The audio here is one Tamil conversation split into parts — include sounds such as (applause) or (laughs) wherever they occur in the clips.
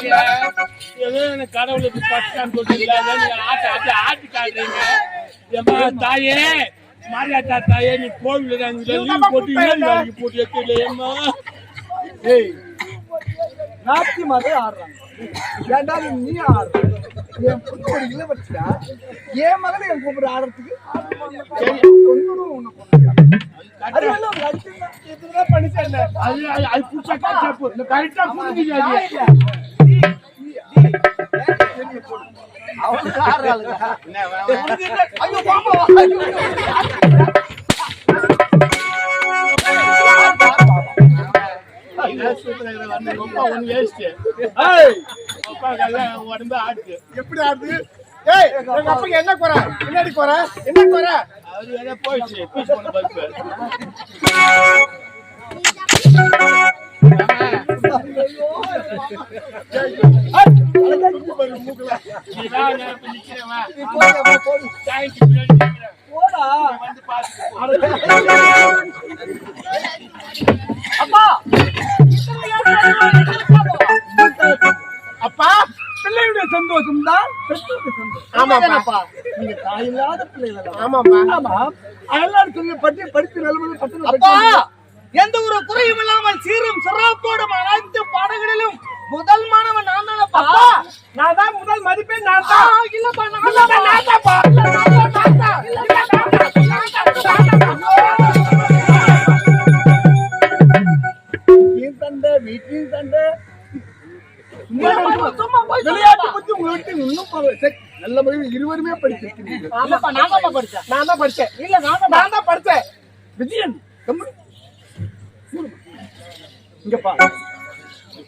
ஏதோ எனக்கு கடவுளுக்கு பட்டான்னு நீங்க ஆட்ட ஆட்ட ஆட்டி காட்டுறீங்க ஏம்மா தாயே மாரியாத்தா தாயே நீ கோவில லீவ் போட்டு வேலைக்கு போட்டு ஏய் நாத்தி மாதிரி ஆடுறாங்க. ஏன்டா நீ நீ ஆடுற? என் பொண்ணு ஒரு இளவரசியா என் மகனை என் கூப்பிட ஆடுறதுக்கு. அது அது காச்சா கரெக்டா புரிஞ்சுது அது அவங்க ஆடுறாளுங்க ஐயோ பாப்பா ஆடுது எப்படி ஆடுது ஏய் எங்க என்ன குறை என்னடி குறை என்ன குறை போயிடுச்சு பீஸ் பண்ண அப்பா அப்பா பிள்ளையுடைய சந்தோஷம் தான் பெற்றோருடைய சந்தோஷம். ஆமாப்பா. நீங்க தாயில்லாத பிள்ளைகள்? ஆமாப்பா. ஆமா. அதெல்லாம் சொல்லி பற்றி படித்து நிலமதி பத்து அப்பா எந்த ஒரு குறையும் இல்லாமல் சீரும் சிறப்போடும் அனைத்து பாடங்களிலும் முதல் மாணவன் நான் தானப்பா நான் தான் முதல் மதிப்பேன் நான் ஆ, இல்லப்பா நான் தான் நான் தான்ப்பா. இல்ல, நான் தான், நான் தான். இல்ல, நான் தான், நான் தான், நான் தான், நான் தான். வீட்டின் சண்டை வீட்டின் சண்டை இல்லப்பா, சும்மா போய் விளையாட்டு சொல்லுப்பா. பத்தி உங்களை விட்டு இன்னும் நல்ல முறையில் இருவருமே படிச்சிருக்கீங்க ஆமாப்பா, நான் தான்ப்பா படிச்சேன். நான் தான் படிச்சேன் இல்ல, நான் தான் நான் தான் படிச்சேன் விஜயன். இங்க பாரு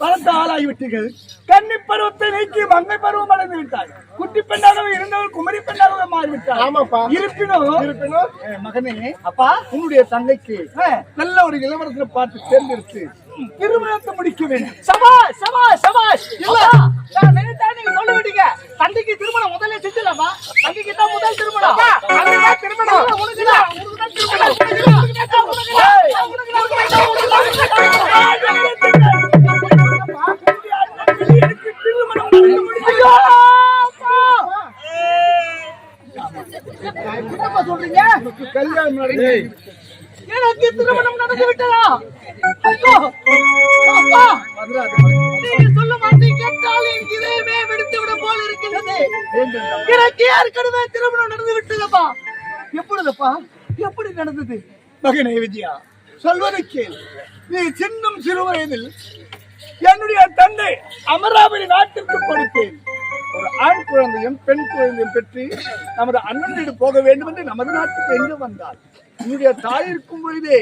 பலத்த ஆளாகி விட்டீர்கள். கன்னி பருவத்தை நீக்கி மங்கை பருவம் அடைந்து விட்டார் குட்டி பெண்ணாகவே இருந்தவர் குமரி பெண்ணாகவே மாறிவிட்டார் ஆமாப்பா. இருப்பினும் இருப்பினும் மகனே அப்பா உன்னுடைய தங்கைக்கு நல்ல ஒரு இளவரசனை பார்த்து தேர்ந்தெடுத்து திருமணத்தை முடிக்க வேண்டும். சபாஷ், சபாஷ், சபாஷ். இல்ல, நான் நினைத்தா நீங்க சொல்ல விட்டீங்க. தந்தைக்கு திருமணம் முதல்ல செஞ்சிடலாமா? தந்தைக்கு தான் முதல் திருமணம். திருமணம். கல்யாணம் எனக்கு திருமணம் நடந்து விட்டதா ஐயோ அப்பா நீங்க சொல்ல மாட்டீங்க கேட்டால் என் இதயமே வெடித்து விட போல இருக்கின்றது எனக்கு ஏற்கனவே திருமணம் நடந்து விட்டதப்பா எப்பொழுதுப்பா எப்படி நடந்தது மகனே விஜயா சொல்வதை கேள். நீ சின்னம் சிறு வயதில் என்னுடைய தந்தை அமராவதி நாட்டிற்கு கொடுத்தேன் ஒரு ஆண் குழந்தையும் பெண் குழந்தையும் பெற்று நமது அண்ணன் போக வேண்டும் என்று நமது நாட்டுக்கு எங்கு வந்தார் உன்னுடைய தாய் இருக்கும் பொழுதே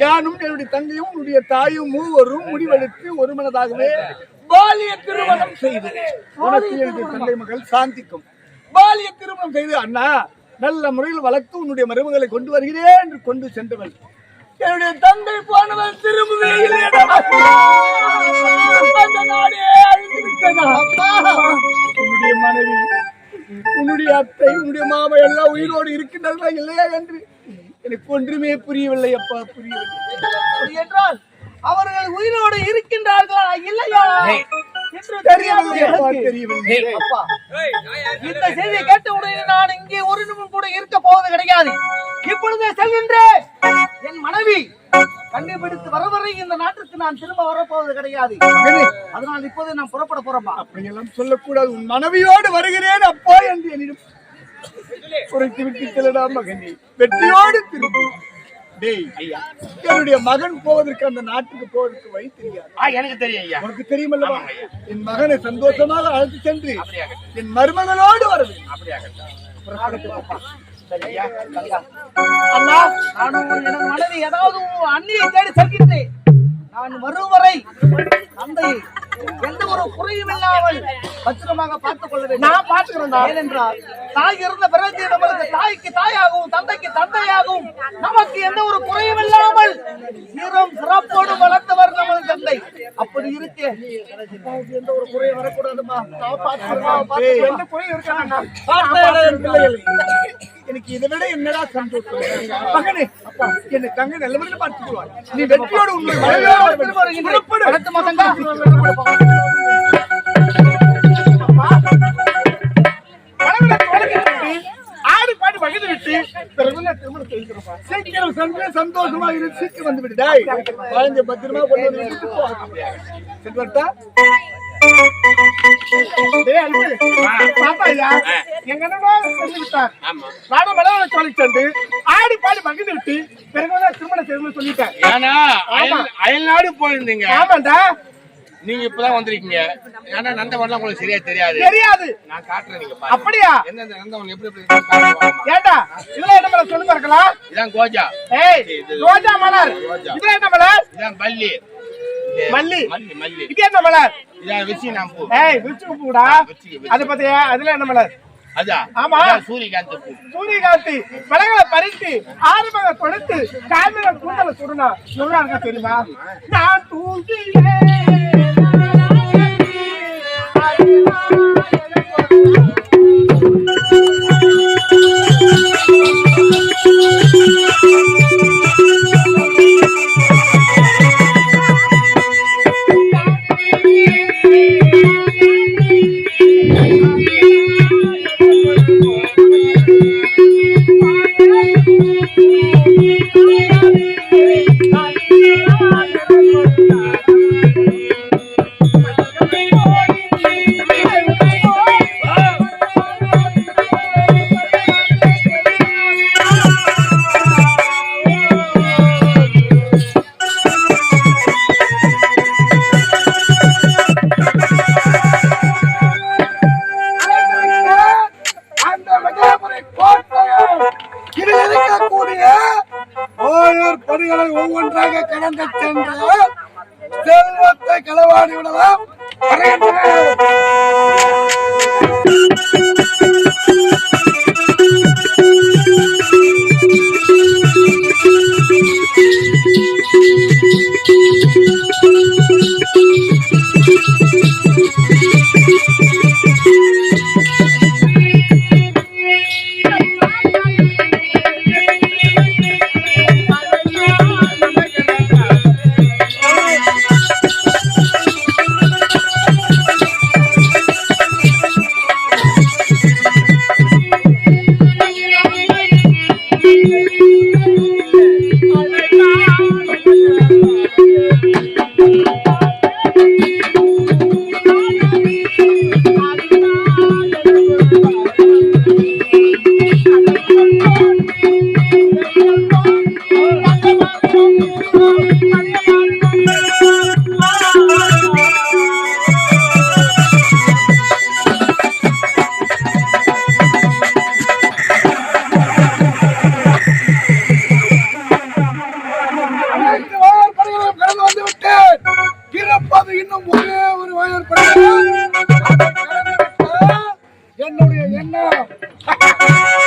யானும் என்னுடைய தங்கையும் உன்னுடைய தாயும் மூவரும் முடிவெடுத்து ஒரு மனதாகவே பாலிய திருமணம் செய்து உனக்கு என்னுடைய தந்தை மகள் சாந்திக்கும் பாலிய திருமணம் செய்து அண்ணா நல்ல முறையில் வளர்த்து உன்னுடைய மருமகளை கொண்டு வருகிறேன் என்று கொண்டு சென்றவள் என்னுடைய தந்தை போனவள் திரும்பவே. அந்த நாடே அழிந்து விட்டதா? உன்னுடைய மனைவி உன்னுடைய அத்தை உன்னுடைய மாமா எல்லாம் உயிரோடு இருக்கின்றதா இல்லையா என்று எனக்கு ஒன்றுமே புரியவில்லை அப்பா புரியவில்லை. என்றால் அவர்கள் உயிரோடு இருக்கின்றார்களா? இல்லையா? இந்த செய்தியை கேட்ட உடனே நான் இங்கே ஒரு நிமிடம் கூட இருக்க போவது கிடையாது. இப்பொழுதே செல்கின்றேன் என் மனைவி கண்டுபிடித்து வர வரை இந்த நாட்டுக்கு நான் திரும்ப வரப்போவது கிடையாது. அதனால் இப்போதே நான் புறப்பட போறேன்பா அப்படியெல்லாம் சொல்லக்கூடாது. உன் மனைவியோடு வருகிறேன் அப்பா என்று என்னிடம் குறைத்து விட்டு செல்லடா மகனே. வெற்றியோடு திரும்பி. டேய் ஐயா என்னுடைய மகன் போவதற்கு அந்த நாட்டுக்கு போவதற்கு வழி தெரியாது. ஆ எனக்கு தெரியும் ஐயா. உனக்கு தெரியுமல்லவா? என் மகனை சந்தோஷமாக அழைத்து சென்று என் மருமகளோடு வர வேண்டும். அண்ணா நானும் எனது மனைவி ஏதாவது அண்ணியை தேடி செல்கின்றேன். நான் வரும் வரை தந்தையை எந்த ஒரு குறையும் இல்லாமல் பத்திரமாக பார்த்துக் கொள்ள வேண்டும். நான் பார்த்துக்கிறேன் ஏனென்றால் தாய் இருந்த பிறகு நம்மளுக்கு தாய்க்கு தாயாகவும் தந்தைக்கு தந்தையாகவும் நமக்கு எந்த ஒரு குறையும் இல்லாமல் சீரம் சிறப்போடு வளர்த்தவர் நமது தந்தை. அப்படி இருக்கு. எந்த ஒரு குறையும் வரக்கூடாதுமா. நான் பார்த்துக்கிறேன். எந்த குறையும் இருக்காங்க எனக்கு இதை விட என்னடா சந்தோஷம்? மகனே அப்பா என்ன தங்க நல்ல முறையில் பார்த்துக்குவார் நீ வெற்றியோடு ஆடு பாடு பகிர்ந்து விட்டு திருமணம் செய்கிறோம் சந்தே சந்தோஷமா இரு சீக்கிரம் வந்து விடுடாய் குழந்தை பத்திரமா செல்வர்த்தா போ சரி வரட்டா? டேய், அன்பு. பாப்பா ஐயா, எங்க அண்ணனோ சொல்லி விட்டார். ஆமா. நானும் மலையாள சொல்லிச் சென்று, ஆடி பாடி மகிழ்ந்து விட்டு பிறகு திருமணம் செய்யணும்னு சொல்லிட்டேன். அயல்நாடு போயிருந்தீங்க. ஆமாண்டா. நீங்க இப்பதான் வந்திருக்கீங்க. ஏன்னா நந்தவனம் உங்களுக்கு சரியா தெரியாது. தெரியாது. நான் காட்டுறேன் நீங்க அப்படியா? எந்தெந்த நந்தவனம் எப்படி எப்படி. ஏண்டா? இதெல்லாம் என்ன மலர் சொல்லி பார்க்கலாம் இதான் கோஜா. ஏய் ரோஜா மலர். இது என்ன மலர் இதான் பல்லி. இது மல்லி. இது என்ன மலர்? இதான் வச்சு நான் பூ. ஏய் விச்சுக்கு பூடா. அது பத்தியா? அதுல என்ன மலர்? ஆமா. சூரியகாந்த் சூரியகாந்தி. மலைகளை பறித்து ஆறுமக கொடுத்து காய்மக கூந்தல சுடுனா எவ்வளவு இருக்கா தெரியுமா? நான் தூங்கியே அந்த ஓயர் பணிகளை ஒவ்வொன்றாக கடந்து சென்று செல்வத்தை களவாடி விடலாம் வருகின்றனர். அனைத்து என்னுடைய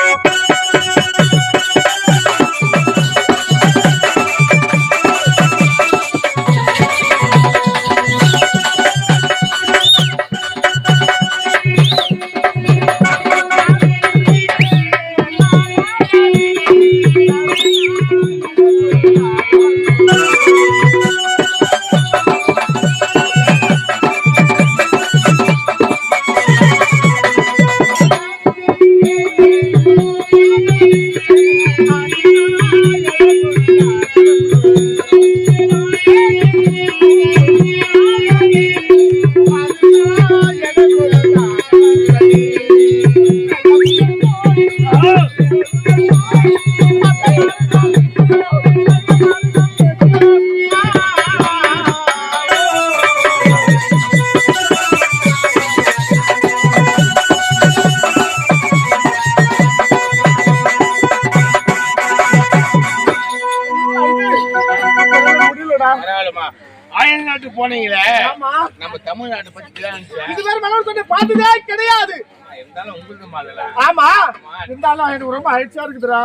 ரொம்ப அழிச்சா இருக்குதுடா.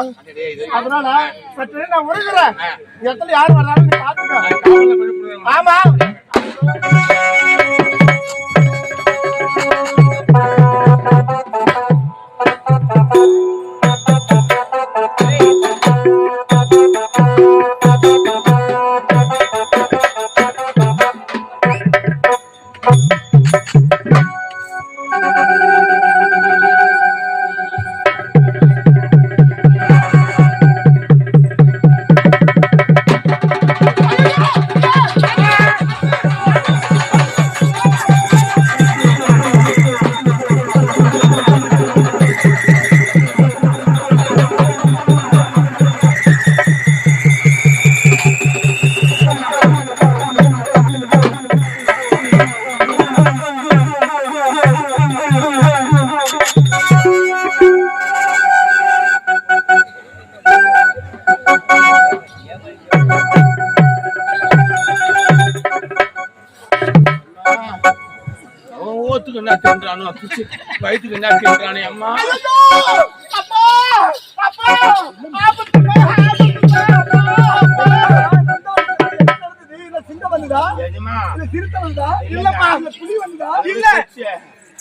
அதனால சற்று நான் உருகுறேன் இடத்துல யார் நீ பாத்துக்க. ஆமா. இல்ல புலி வந்துதா? இல்ல.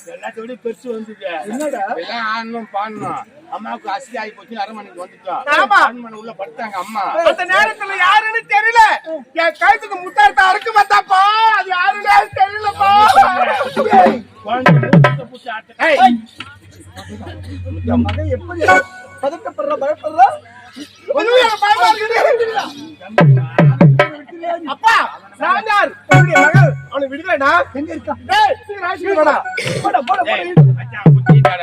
எல்லாத்தோட பெருசு வந்தது என்னடா? ஆடணும் பாடணும் அம்மாவுக்கு அசி ஆகி போச்சு அரண்மனைக்கு வந்துட்டோம். அரண்மனை உள்ள படுத்தாங்க அம்மா. அந்த நேரத்துல யாருன்னு தெரியல. என் கழுத்துக்கு முத்தாரத்தை அறுக்கு வந்தாப்பா. அது யாருன்னே தெரியலப்பா. குழந்தை மூத்தத்தை புடிச்சு ஆட்ட- ஏய், என் மகன் எப்படி பதட்டப்படுற பயப்படுற. அப்பா. சாந்தார் உன்னுடைய மகள். அவனை விடுவேனா? எங்க போடா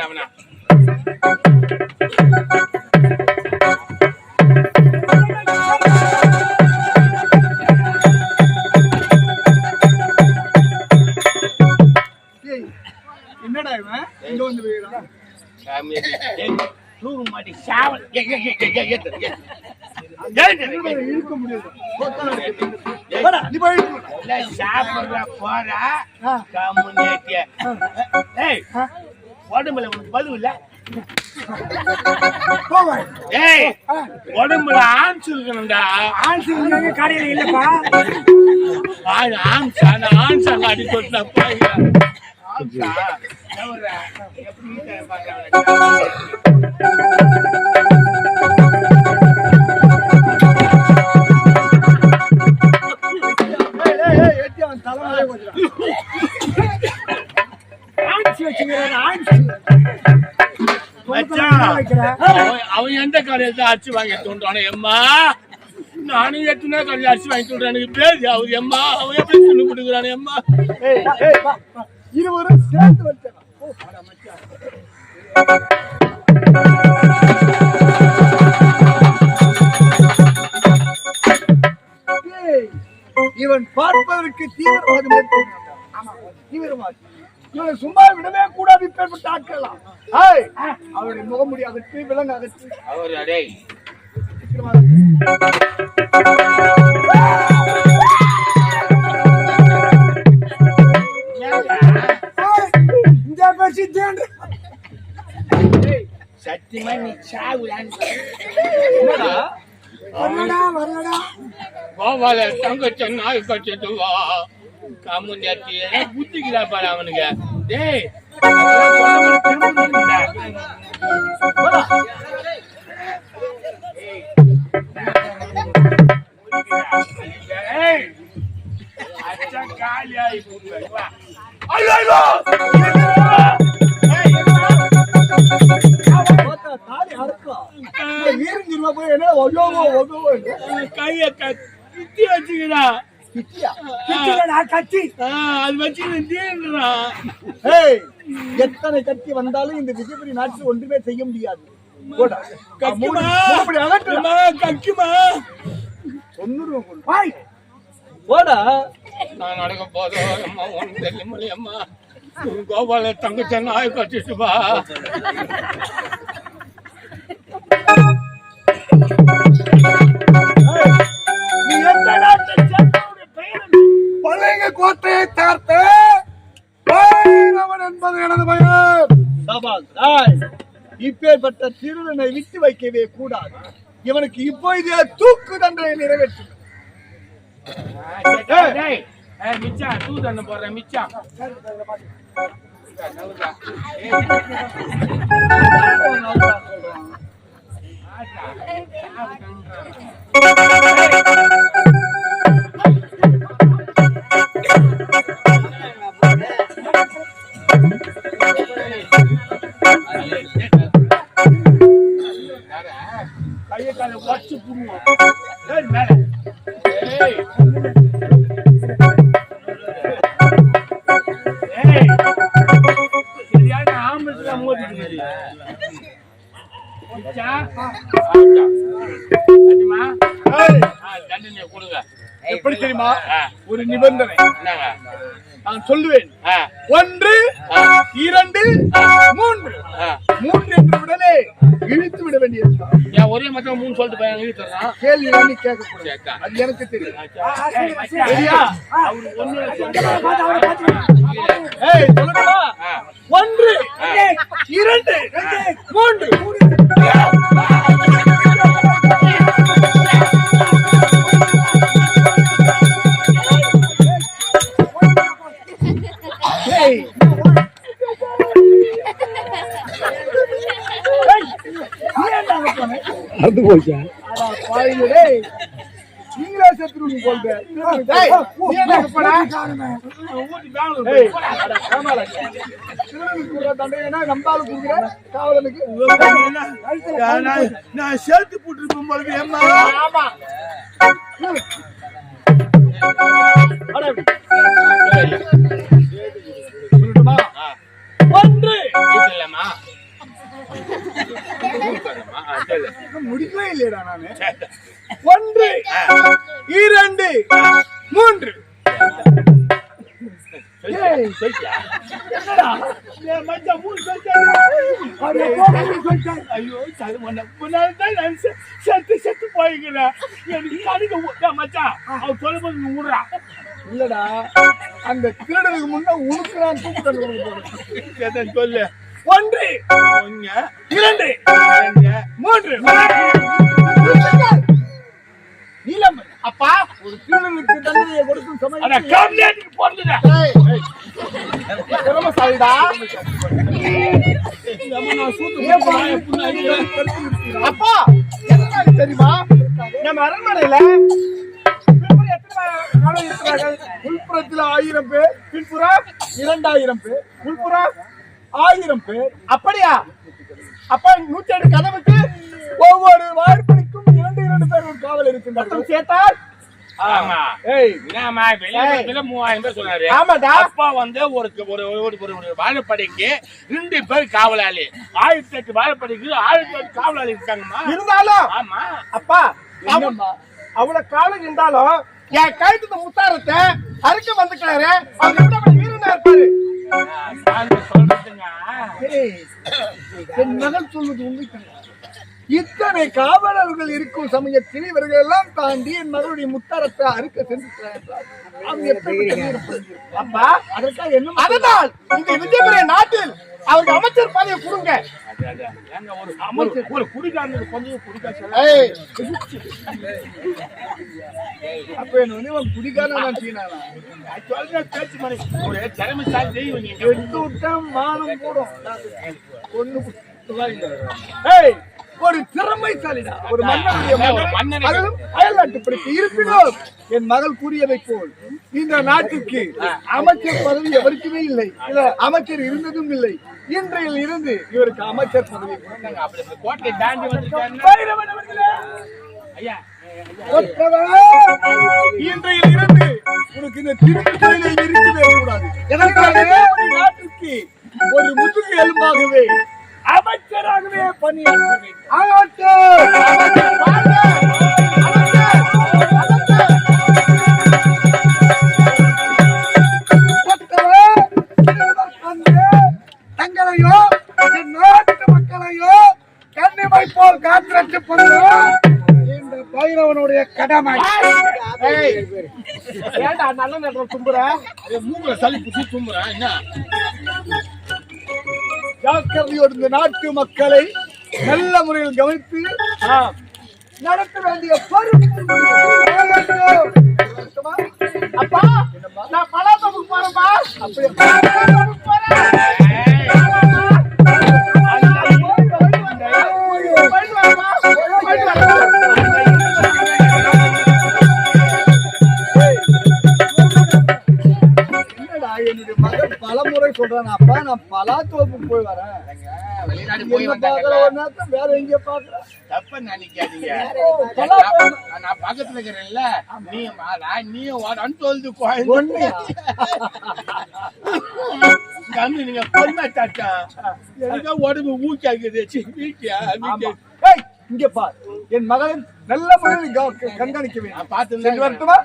அவனை. (laughs) தூரு மாட்டி சாவல். இழுக்க முடியாது. சாப்பிடுற போற. உடம்புல உனக்கு பலு இல்ல? உடம்புல ஆம்ஸ் இருக்கணும்டா. ஆன்சி இங்க கடையில இல்லப்பா. ஆம்ஸ் ஆம்ஸ் அங்க அடி தொட்டினா அவன் எந்த கடையில தான் வாங்கி தோன்றானே எம்மா நானும் எத்தனை கடையில் அச்சு வாங்கி தோன்றான் எனக்கு பேரு அவர் எம்மா அவன் எப்படி சொல்லி கொடுக்குறானே எம்மா இருவரும் சேர்ந்து வச்சா இவன் பார்ப்பதற்கு தீவிரவாதி மாதிரி தெரிகிறான். ஆமா, தீவிரவாதி. இவனை சும்மா விடவே கூடாது இப்பேற்பட்ட ஆட்கள்லாம். ஏய், அவருடைய முகமுடி அகற்று விலங்கு அகற்று. அவர் அடேய். நீ சாவுடான்னு வரலடா வரலடா கோபால தங்கச்ச நாய் கட்சிட்டு வா காமு நேத்தி புத்திக்கிறா பாரு அவனுக்கு டேய் அதெல்லாம் கொண்டு வந்து திரும்புறீங்களா? ஏய், அச்சா காலியாகி போகுது. வா. ஐயோ, ஐயோ! கட்டி. அது ஏய் எத்தனை கத்தி வந்தாலும் இந்த விஜயபுரி நாட்டில் ஒன்றுமே செய்ய முடியாது. போடா. நான் நடக்க போதும் அம்மா ஒன்றும் தெரிய முடியும் அம்மா. கோபால தங்கச்ச நாய் வா. நீ பழைய கோட்டையை தார்த்த பைரவன் என்பது எனது பெயர். இப்பேற்பட்ட திருடனை விட்டு வைக்கவே கூடாது. இவனுக்கு இப்பொழுதே தூக்கு தண்டனை நிறைவேற்று மிச்சம் தூ தண்ணி போடுறேன் மிச்சம் கையை சரியான ஆம்பளை மோதி மிச்சா அடிமா எப்படி தெரியுமா? ஒரு நிபந்தனை. நான் சொல்லுவேன். ஒன்று இரண்டு மூன்று. மூன்று என்ற உடனே இழுத்து விட வேண்டியது. ஏன் ஒரே மச்சம் மூணு சொல்லிட்டு கேள்வி ஒண்ணு கேட்க. அது எனக்கு தெரியும். ஒன்று இரண்டு மூன்று. நம்ம ஆளு கொடுக்குற காவலனுக்கு. நான் நான்- நான் சேர்த்து போட்டுருப்பேன் போல முடிக்கவே இல்லையடா நானு. ஒன்று இரண்டு மூன்று. செத்து செத்து போய்க்கிறேன். எனக்கு கடிக்க மச்சான் அவன் சொல்லும்போது நீ விடுறா இல்லடா அந்த திருடனுக்கு முன்ன உனக்கு நான். எதை சொல்லு. ஒன்று இரண்டு ரெண்டு மூன்று. நீலம் அப்பா ஒரு திருடனுக்கு தண்டனையை கொடுக்கும் சமயம் அடிக்கிறேன் அப்பா தெரியுமா? நம்ம அரண்மனையில? உள்புறத்தில் ஆயிரம் பேர். பின்புறம்? இரண்டாயிரம் பேர். உள்புறம்? ஆயிரம் பேர். அப்படியா? அப்ப நூத்தி எட்டு கதவுக்கு ஒவ்வொரு வாய்ப்படிக்கும் இரண்டு இரண்டு பேர் ஒரு காவல் இருக்கின்றார்கள். சேர்த்தால்? ஆமா. ஏய். என்னம்மா வெளியில மூவாயிரம் பேர் சொன்னாரு. ஆமாடா. அப்பா வந்து ஒரு ஒரு ஒரு ஒரு ஒரு வாழைப்படைக்கு ரெண்டு பேர் காவலாளி. ஆயிரத்தி எட்டு வாழைப்படைக்கு ஆயிரத்தி எட்டு காவலாளி இருக்காங்கம்மா. இருந்தாலும் ஆமா. அப்பா? அவ்வளவு காலம் இருந்தாலும் என் கழுத்து முத்தாரத்தை அறுக்க வந்துக்கிறாரு அவர் வீரனா இருப்பாரு. என் மகள் சொல்வது இத்தனை காவலர்கள் இருக்கும் சமயத்தில் இவர்கள் எல்லாம் தாண்டி என் மகளுடைய முத்தாரத்தை அறுக்க அவன் விஜயபுரிய நாட்டில் அவருக்கு அமைச்சர் பதவி கொடுங்க. ஒரு குடிகாரனுக்கு கொஞ்சம் அப்ப என்ன வந்து இவன் குடிக்காரன் நான் சீனானா பேச்சு மணி ஒரு தெய்வம் நீங்க எடுத்து விட்டா மானம் போடும். ஒண்ணு ஏய் ஒரு திறமைசாலிடா ஒரு மன்னனுடைய அயல்நாட்டு பிடித்து இருப்பினும். என் மகள் கூறியதைப் போல் இந்த நாட்டுக்கு அமைச்சர் பதவி எவருக்குமே இல்லை. அமைச்சர் இருந்ததும் இல்லை. இன்றையில் இருந்து இவருக்கு அமைச்சர் பதவி. ஐயா இன்றையில் இருந்து உனக்கு இந்த திருப்பதியிலே இருக்கவே கூடாது. எதற்காக நாட்டுக்கு ஒரு முதுகு எலும்பாகவே அமைச்சராகவே பணியாற்ற பைரவனுடைய கடமை. ஏய், ஏன்டா நல்ல நேரம் தும்புற மூக்குல சளி புடிச்சு தும்புறான் என்ன? ஜாக்கிரதையோடு இந்த நாட்டு மக்களை நல்ல முறையில் கவனித்து நடத்த வேண்டிய? அப்பா நான் பலாத்தோப்புக்கு போறேன்பா அப்படியே? பலமுறை சொல்றான். அப்பா நான் பலாத்தோப்புக்கு போய் வரேன். வெளிநாடு போய் வேற எங்க பாக்குற தப்ப நினைக்காதீங்க. நான் பக்கத்துல இருக்கிறேன்ல. நீ நீ வாடான்னு சொல்லுது ஒண்ணுயா? கம்மி நீங்க பொறுமை தாத்தா. எனக்கு உடம்பு ஊக்காக்குது வீக்கியா வீக்கியா இங்க பார். என் மகன் நல்ல முறையில் கண்காணிக்க வேண்டும். பார்த்து வரட்டுமா?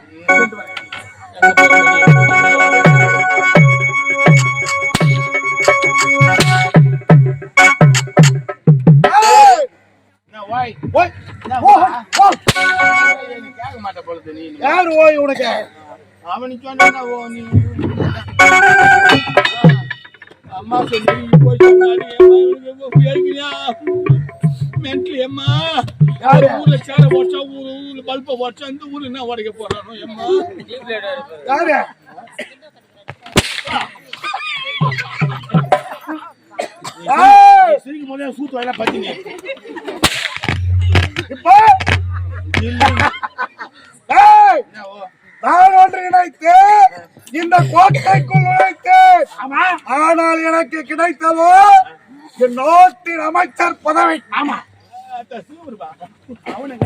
யார் ஓய் உனக்கு? அவனுக்கு அம்மா சொல்லி போய் அம்மா யாரு? ஊர்ல சேர ஊரு ஊர்ல பல்ப உடச்சா இந்த ஊர்ல என்ன உடைக்க போறானோ அம்மா. யாரு? சிரிக்கும் போதே சூத்து இப்போ ஏய், நான் ஒன்று நினைத்தேன் இந்த கோட்டைக்குள் நுழைத்தேன் ஆனால் எனக்கு கிடைத்ததோ என் நாட்டின் அமைச்சர் பதவி. ஆமா. அவனை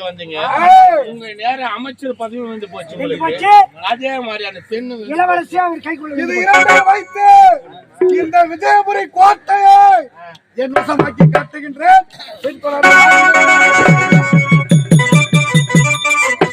கொள்ளடிக்க வந்தீங்க? உங்க நேரம் அமைச்சர் பதவி வந்து போச்சு உங்களுக்கு. அதே மாதிரி அந்த பெண்ணு வந்து- இளவரசி அவர் கைக்குள்ள இது இரண்டை வைத்து இந்த விஜயபுரி கோட்டையை என் வசமாக்கி காட்டுகின்றேன்?